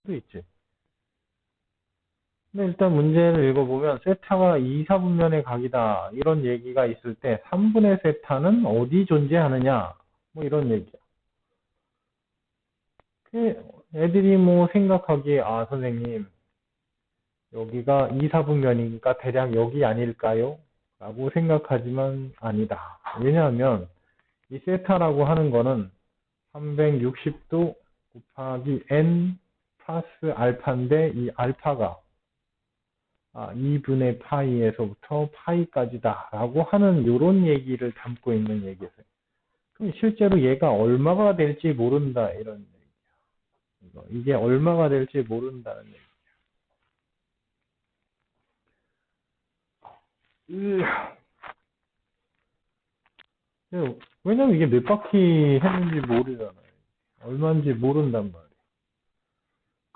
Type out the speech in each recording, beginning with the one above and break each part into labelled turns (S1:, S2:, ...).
S1: 수도 있지. 근데 일단 문제를 읽어보면 세타가 2, 4분면의 각이다. 이런 얘기가 있을 때 3분의 세타는 어디 존재하느냐? 뭐 이런 얘기야. 그 애들이 뭐 생각하기에 아 선생님 여기가 2, 4분면이니까 대략 여기 아닐까요? 라고 생각하지만 아니다. 왜냐하면 이 세타라고 하는 거는 360도 곱하기 n 플러스 알파인데 이 알파가 아, 2분의 파이에서부터 파이까지다 라고 하는 이런 얘기를 담고 있는 얘기예요. 그럼 실제로 얘가 얼마가 될지 모른다 이런 얘기야. 이게 얼마가 될지 모른다는 얘기. 으... 왜냐면 이게 몇 바퀴 했는지 모르잖아요. 얼마인지 모른단 말이에요.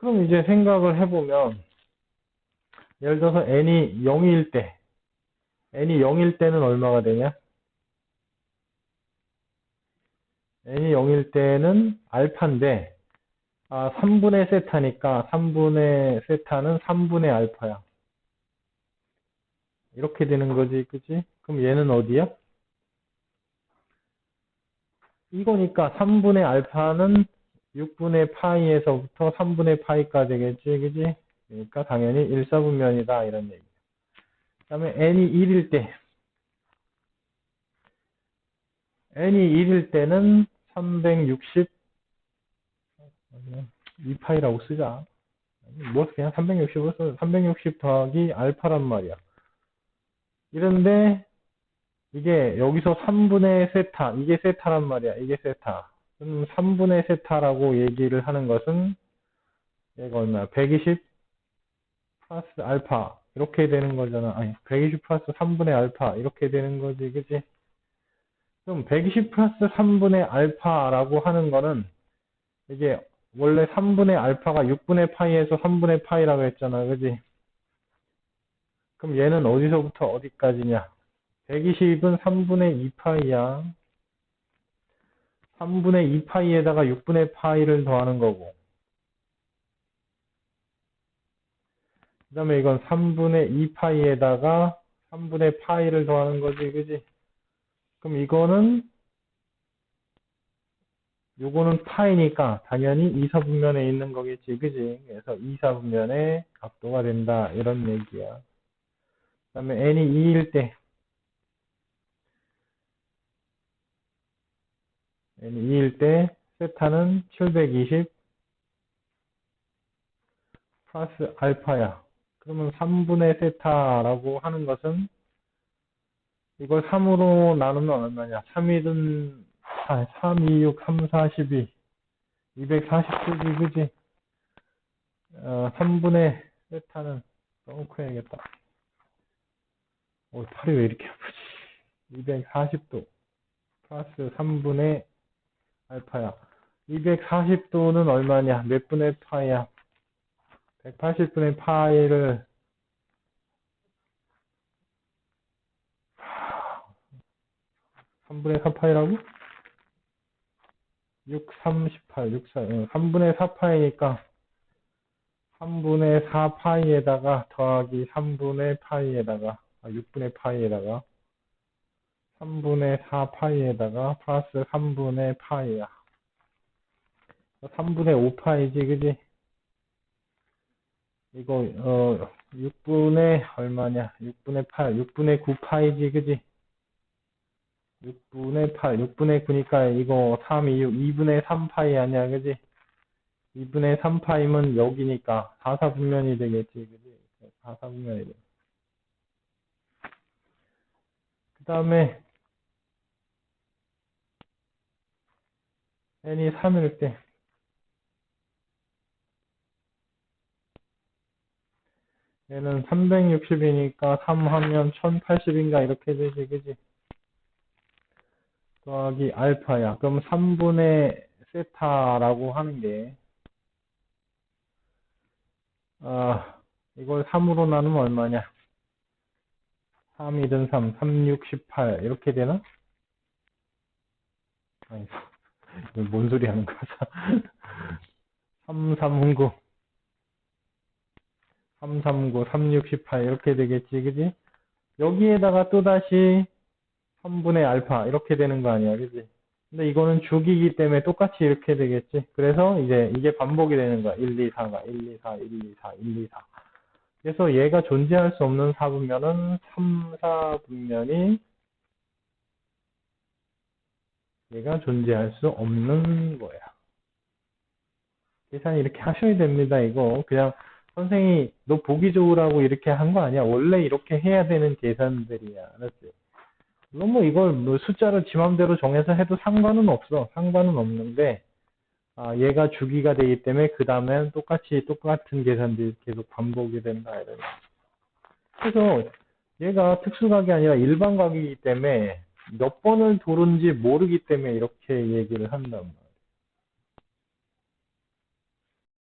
S1: 그럼 이제 생각을 해보면, 예를 들어서 n이 0일 때, n이 0일 때는 얼마가 되냐? n이 0일 때는 알파인데, 아, 3분의 세타니까 3분의 세타는 3분의 알파야. 이렇게 되는 거지, 그치? 그럼 얘는 어디야? 이거니까 3분의 알파는 6분의 파이에서부터 3분의 파이까지 되겠지, 그지? 그러니까 당연히 1, 4분면이다, 이런 얘기. 그 다음에 n이 1일 때, n이 1일 때는 360, 2파이라고 쓰자. 뭐 그냥 360으로 써. 360 더하기 알파란 말이야. 이런데 이게 여기서 3분의 세타, 이게 세타란 말이야. 이게 세타. 그럼 3분의 세타라고 얘기를 하는 것은 얘가 얼마야? 120 플러스 알파 이렇게 되는 거잖아. 아니 120 플러스 3분의 알파 이렇게 되는 거지, 그지? 그럼 120 플러스 3분의 알파라고 하는 거는 이게 원래 3분의 알파가 6분의 파이에서 3분의 파이라고 했잖아, 그지? 그럼 얘는 어디서부터 어디까지냐? 120은 3분의 2파이야. 3분의 2파이에다가 6분의 파이를 더하는 거고. 그 다음에 이건 3분의 2파이에다가 3분의 파이를 더하는 거지, 그지? 그럼 이거는, 요거는 파이니까 당연히 2, 4분면에 있는 거겠지, 그지? 그래서 2, 4분면의 각도가 된다, 이런 얘기야. 그 다음에 n이 2일 때, n이 2일 때, 세타는 720 플러스 알파야. 그러면 3분의 세타라고 하는 것은 이걸 3으로 나누면 얼마냐? 3이든, 아, 3, 2, 6, 3, 4, 12. 240쪽이, 그지? 어, 3분의 세타는 넣고 해야겠다. 어, 팔이 왜 이렇게 아프지? 240도 플러스 3분의 알파야. 240도는 얼마냐? 몇 분의 파이야? 180분의 파이를 3분의 4파이라고? 6, 3, 18, 6, 4, 3분의 4파이니까 3분의 4파이에다가 더하기 3분의 파이에다가 아, 6분의 파이에다가 3분의 4파이에다가 플러스 3분의 파이야. 3분의 5파이지, 그지? 이거, 어, 6분의 얼마냐? 6분의 8, 6분의 9파이지, 그지? 6분의 8, 6분의 9니까 이거 3, 2, 6, 2분의 3파이 아니야, 그지? 2분의 3파이면 여기니까 4, 4분면이 되겠지, 그지? 4, 4분면이 돼. 그 다음에 n이 3일 때 얘는 360이니까 3 하면 1080인가 이렇게 되지 그지? 더하기 알파야. 그럼 3분의 세타라고 하는 게 아, 이걸 3으로 나누면 얼마냐? 3이든 3, 3, 6, 18 이렇게 되나? 아니 뭔 소리 하는 거야 3, 3, 9 3, 3, 9, 3, 6, 18 이렇게 되겠지, 그지? 여기에다가 또다시 3분의 알파 이렇게 되는 거 아니야, 그지? 근데 이거는 주기이기 때문에 똑같이 이렇게 되겠지. 그래서 이제 이게 반복이 되는 거야. 1, 2, 4가 1, 2, 4, 1, 2, 4, 1, 2, 4. 그래서 얘가 존재할 수 없는 사분면은 3, 4분면이 얘가 존재할 수 없는 거야. 계산 이렇게 하셔야 됩니다, 이거. 그냥 선생이 너 보기 좋으라고 이렇게 한 거 아니야. 원래 이렇게 해야 되는 계산들이야. 알았지? 물론 뭐 이걸 뭐 숫자를 지 맘대로 정해서 해도 상관은 없어. 상관은 없는데, 아, 얘가 주기가 되기 때문에 그 다음엔 똑같이 똑같은 계산들이 계속 반복이 된다. 이런. 그래서 얘가 특수각이 아니라 일반각이기 때문에 몇 번을 도는지 모르기 때문에 이렇게 얘기를 한단 말이야.